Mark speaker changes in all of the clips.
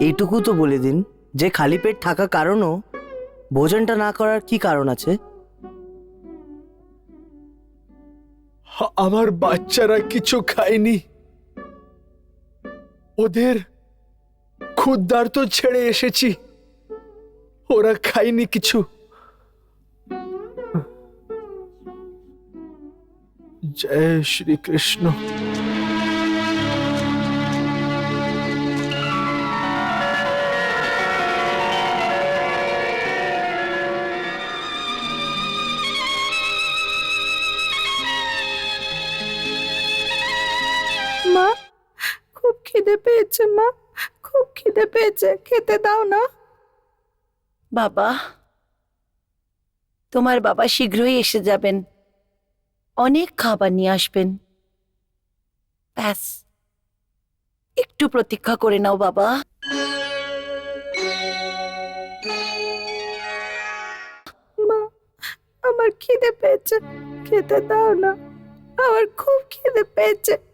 Speaker 1: এইটুকু তো বলে দিন, যে খালি পেট থাকা কারণও ভোজনটা না করার কি কারণ আছে?
Speaker 2: আমার বাচ্চারা কিছু খায়নি। ওদের খুদ্দার তো ছেড়ে এসেছি। ওরা খায়নি কিছু। জয় শ্রী
Speaker 3: খিদে পেয়েছে মা। খুব খিদে পেয়েছে। খেতে দাও না।
Speaker 4: বাবা তোমার বাবা শীঘ্রই এসে যাবেন। অনেক খাবার নিয়ে আসবেন। ব্যাস একটু প্রতীক্ষা করে নাও বাবা।
Speaker 3: মা আমার খিদে পেয়েছে। খেতে দাও না। আমার খুব খিদে পেয়েছে।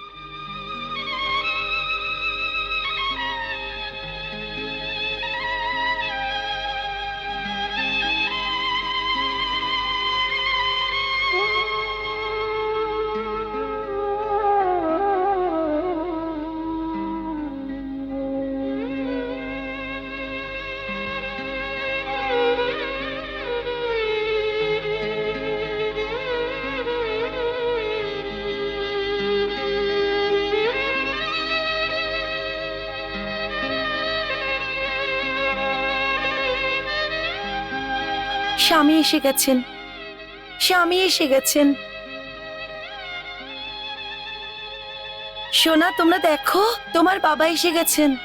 Speaker 4: স্বামী এসে গেছেন। স্বামী এসে গেছেন। সোনা, তোমরা দেখো, তোমার বাবা এসে গেছেন।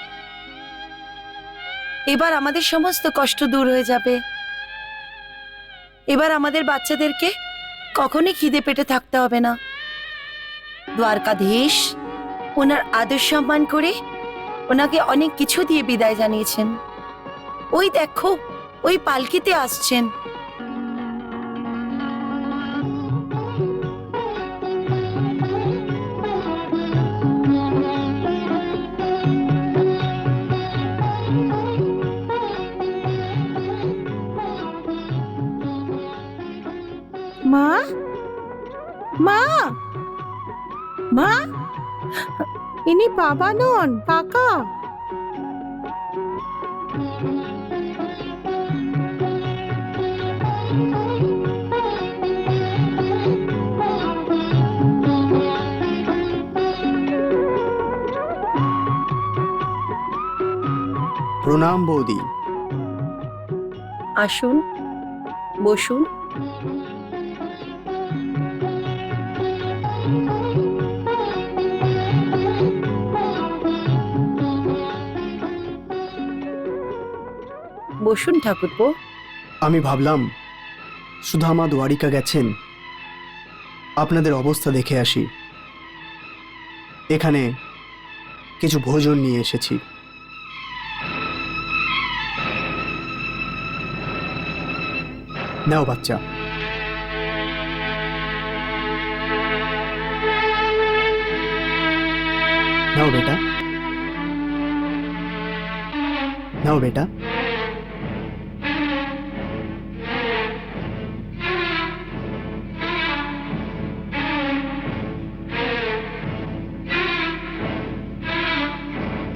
Speaker 4: এবার আমাদের সমস্ত কষ্ট দূর হয়ে যাবে। এবার আমাদের বাচ্চাদেরকে কখনই খিদে পেটে থাকতে হবে না। দ্বারকাধীশ ওনার আদর সম্মান করে ওনাকে অনেক কিছু দিয়ে বিদায় জানিয়েছেন। ওই দেখো, ওই পালকিতে আসছেন।
Speaker 3: মা? ইনি বাবা নন কাকা।
Speaker 1: প্রণাম বৌদি।
Speaker 4: আসুন বসুন। বসুন ঠাকুরপো।
Speaker 5: আমি ভাবলাম সুধামা দ্বারিকা গেছেন, আপনাদের অবস্থা দেখে আসি। এখানে কিছু ভোজন নিয়ে এসেছি। নাও বাচ্চা। নাও বেটা। নাও বেটা।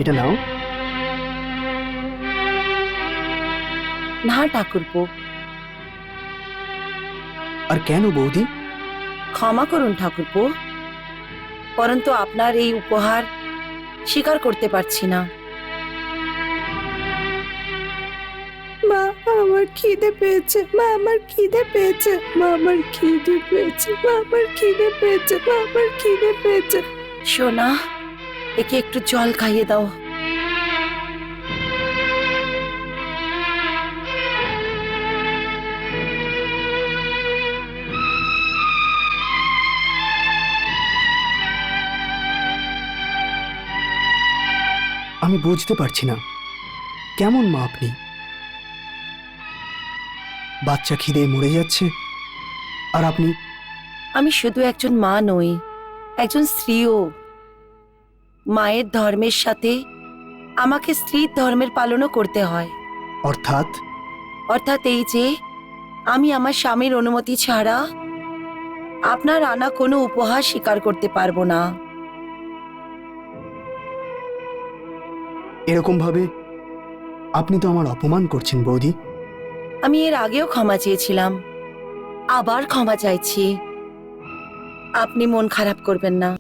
Speaker 5: এটা নাও।
Speaker 4: না ঠাকুরপো।
Speaker 5: আর কেন বৌদি?
Speaker 4: ক্ষমা করুন ঠাকুরপো। পরন্তু আপনার এই উপহার স্বীকার করতে পারছি না।
Speaker 3: মা আমার খিদে পেয়েছে। মা আমার খিদে পেয়েছে। মা আমার খিদে পেয়েছে। মা আমার খিদে পেয়েছে। মা আমার খিদে পেয়েছে।
Speaker 4: সোনা একে একটু জল খাইয়ে দাও।
Speaker 5: আমি বুঝতে পারছি না। কেমন মা আপনি? বাচ্চা খিদে মরে যাচ্ছে। আর আপনি?
Speaker 4: আমি শুধু একজন মা নই একজন স্ত্রীও। মায়ের ধর্মের সাথে আমাকে স্ত্রীর ধর্মের পালনও করতে হয়।
Speaker 5: অর্থাৎ?
Speaker 4: অর্থাৎ এই যে আমি আমার স্বামীর অনুমতি ছাড়া আপনার আনা কোনো উপহার স্বীকার করতে পারব না।
Speaker 5: এরকম ভাবে আপনি তো আমার অপমান করছেন বৌদি।
Speaker 4: আমি এর আগেও ক্ষমা চেয়েছিলাম আবার ক্ষমা চাইছি। আপনি মন খারাপ করবেন না।